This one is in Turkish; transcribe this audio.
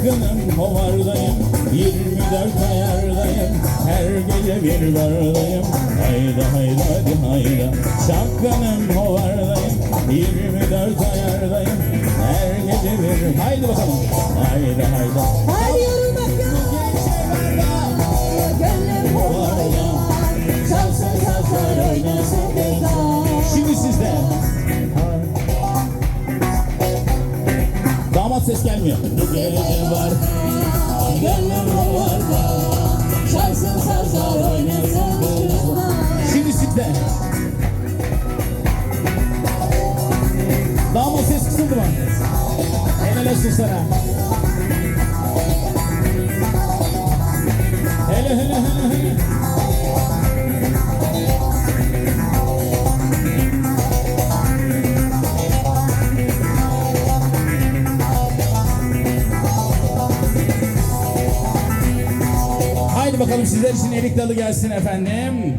Çapkınım hovardayım 24 ayardayım Her gece bir bardayım Hayda hayda hadi hayda. Çapkınım hovardayım 24 ayardayım Her gece bir. Haydi bakalım. Hayda hayda. Haydi yorulmak yok. Gönlüm Hovardayım çalsın sazlar oynasın ses gelmiyor. Bu gece var Gönlüm havarda Çalsın sazlar oynasın. Şimdi sizde Damat ses kısıldı mı? Helal olsun sana bakalım sizler için erik dalı gelsin efendim.